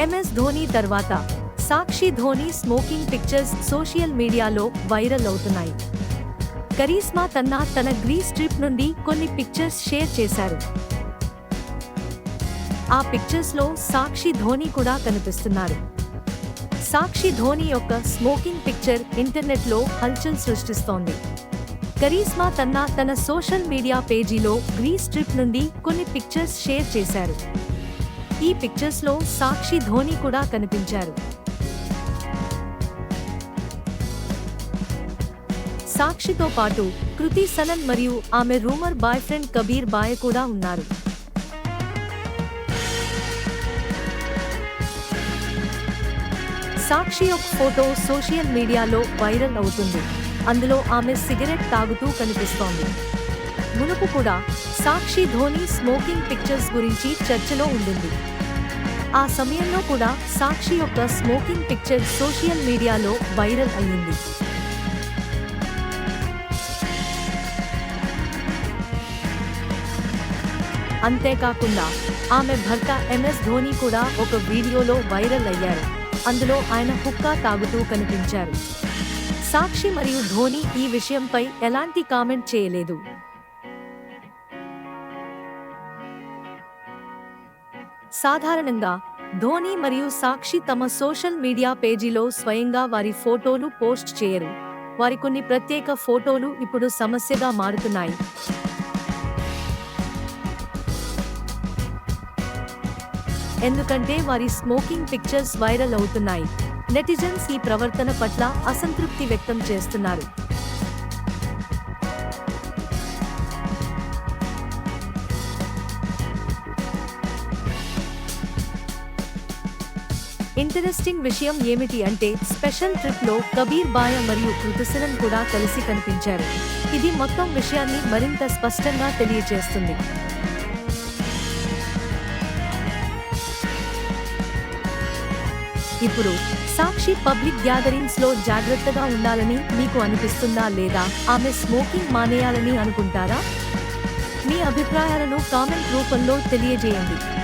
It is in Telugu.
ఎంఎస్ ధోని తర్వాత Sakshi Dhoni smoking pictures social మీడియాలో వైరల్ అవుతున్నాయి. కరీస్మా తన్నా తన గ్రీస్ ట్రిప్ నుండి కొన్ని పిక్చర్స్ షేర్ చేశారు. ఆ పిక్చర్స్లో సాక్షి ధోని కూడా కనిపిస్తున్నారు. సాక్షి ధోని యొక్క స్మోకింగ్ పిక్చర్ ఇంటర్నెట్లో హల్చల్ సృష్టిస్తోంది. కరీస్మా తన్నా తన సోషల్ మీడియా పేజీలో గ్రీస్ ట్రిప్ నుండి కొన్ని పిక్చర్స్ షేర్ చేశారు. ఈ పిక్చర్స్లో సాక్షి ధోని కూడా కనిపించారు. సాక్షితో పాటు కృతి సనన్ మరియు ఆమె rumour boyfriend Kabir bye కూడా ఉన్నారు. సాక్షి యొక్క ఫోటో సోషల్ మీడియాలో వైరల్ అవుతుంది. అందులో ఆమె సిగరెట్ తాగుతూ కనిపిస్తోంది. మునుపు కూడా సాక్షి ధోని స్మోకింగ్ పిక్చర్స్ గురించి చర్చలో ఉండింది ఆ సమయంలో కూడా సాక్షి యొక్క స్మోకింగ్ పిక్చర్ సోషల్ మీడియాలో వైరల్ అయ్యింది. అంతేకాకుండా ఆమె భర్త ఎంఎస్ ధోని కూడా ఒక వీడియోలో వైరల్ అయ్యారు. అందులో ఆయన హుక్కా తాగుతూ కనిపించారు. సాక్షి మరియు ధోని ఈ విషయంపై ఎలాంటి కామెంట్ చేయలేదు. సాధారణంగా ధోని మరియు సాక్షి తమ సోషల్ మీడియా పేజీలో స్వయంగా వారి ఫోటోలు పోస్ట్ చేయరు. వారి కొన్ని ప్రత్యేక ఫోటోలు ఇప్పుడు సమస్యగా మారుతున్నాయి. ఎందుకంటే వారి స్మోకింగ్ పిక్చర్స్ వైరల్ అవుతున్నాయి. నెటిజన్స్ ఈ ప్రవర్తన పట్ల అసంతృప్తి వ్యక్తం చేస్తున్నారు. ఇంటరెస్టింగ్ విషయం ఏమిటి అంటే స్పెషల్ ట్రిప్లో కబీర్ బాయ మరియు కృతిసరన్ కూడా కలిసి కనిపించారు. ఇది మొత్తం విషయాన్ని మరింత స్పష్టంగా తెలియజేస్తుంది. ఇప్పుడు సాక్షి పబ్లిక్ గ్యాదరింగ్స్లో జాగ్రత్తగా ఉండాలని మీకు అనిపిస్తుందా లేదా? ఆమె స్మోకింగ్ మానేయాలని అనుకుంటారా? మీ అభిప్రాయాలను కామెంట్ రూపంలో తెలియజేయండి.